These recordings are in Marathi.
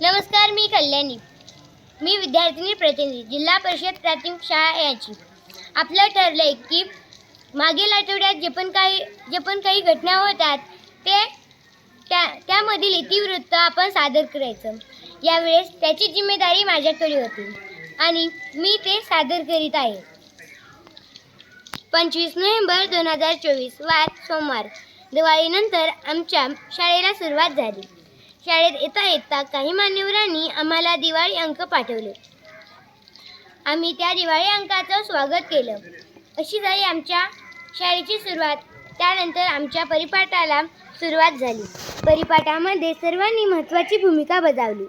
नमस्कार मी कल्याणी. मी विद्यार्थिनी प्रतिनिधी जिल्हा परिषद प्राथमिक शाळा याची. आपलं ठरलं आहे की मागील आठवड्यात जे पण काही जे पण काही घटना होतात ते त्या त्यामधील इतिवृत्त आपण सादर करायचं. यावेळेस त्याची जिम्मेदारी माझ्याकडे होती आणि मी ते सादर करीत आहे. पंचवीस नोव्हेंबर दोन हजार चोवीस वार सोमवार. दिवाळीनंतर आमच्या शाळेला सुरुवात झाली. शाळेत येता येता काही मान्यवरांनी आम्हाला दिवाळी अंक पाठवले. आम्ही त्या दिवाळी अंकाचं स्वागत केलं. अशी झाली आमच्या शाळेची सुरुवात. त्यानंतर आमच्या परिपाठाला सुरुवात झाली. परिपाठामध्ये सर्वांनी महत्त्वाची भूमिका बजावली.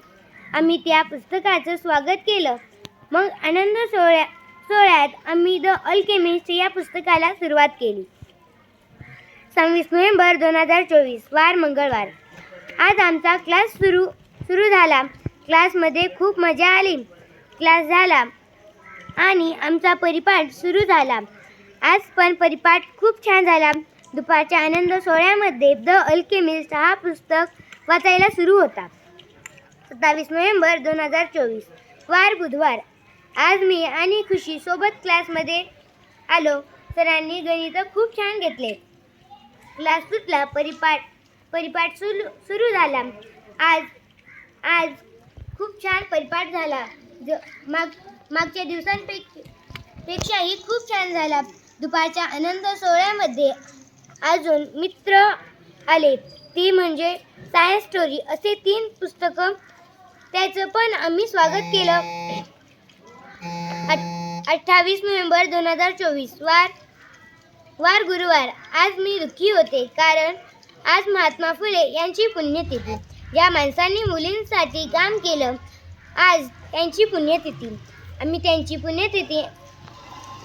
आम्ही त्या पुस्तकाचं स्वागत केलं. मग आनंद सोहळ्या सोहळ्यात आम्ही द अल्केमिस्ट या पुस्तकाला सुरुवात केली. सव्वीस नोव्हेंबर दोन हजार चोवीस वार मंगळवार. आज आमचा क्लास सुरू सुरू झाला. क्लासमध्ये खूप मजा आली. क्लास झाला आणि आमचा परिपाठ सुरू झाला. आज पण परिपाठ खूप छान झाला. दुपारच्या आनंद सोहळ्यामध्ये द अल्केमिस्ट हा पुस्तक वाचायला सुरू होता. सत्तावीस नोव्हेंबर दोन हजार चोवीस वार बुधवार. आज मी आणि खुशी सोबत क्लासमध्ये आलो. सरांनी गणित खूप छान घेतले. क्लास सुटला परिपाठ परिपाठ सुरू सुरू झाला. आज आज खूप छान परिपाठ झाला. ज माग मागच्या दिवसांपैकी पेक्षाही खूप छान झाला. दुपारच्या आनंद सोहळ्यामध्ये अजून मित्र आले. ती म्हणजे सायन्स स्टोरी असे तीन पुस्तकं. त्याचं पण आम्ही स्वागत केलं. अठ्ठावीस नोव्हेंबर दोन हजार चोवीस. वार वार गुरुवार. आज मी दुःखी होते. कारण आज महात्मा फुले यांची पुण्यतिथी. ज्या माणसांनी मुलींसाठी काम केलं. आज त्यांची पुण्यतिथी. आम्ही त्यांची पुण्यतिथी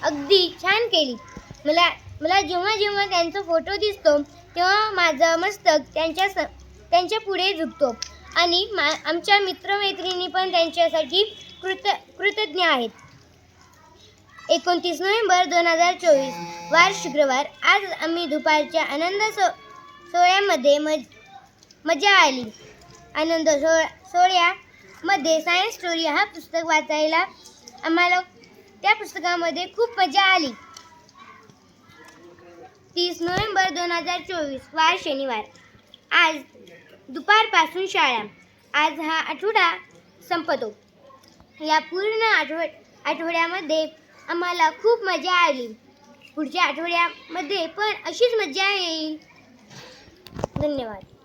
अगदी छान केली. मला मला जेव्हा जेव्हा त्यांचा फोटो दिसतो तेव्हा माझं मस्तक त्यांच्या स त्यांच्या पुढे झुकतो. आणि मा आमच्या मित्रमैत्रिणी पण त्यांच्यासाठी कृत कृतज्ञ आहेत. एकोणतीस नोव्हेंबर दोन हजार चोवीस वार शुक्रवार. आज आम्ही दुपारच्या आनंद सो सोहळ्यामध्ये मज मजा आली. आनंद सोहळ्या सोहळ्यामध्ये सायन्स स्टोरी हा पुस्तक वाचायला आम्हाला त्या पुस्तकामध्ये खूप मजा आली. तीस नोव्हेंबर दोन हजार चोवीस वार शनिवार. आज दुपारपासून शाळा. आज हा आठवडा संपतो. या पूर्ण आठव आठवड्यामध्ये आम्हाला खूप मजा आली. पुढच्या आठवड्यामध्ये पण अशीच मजा येईल. धन्यवाद.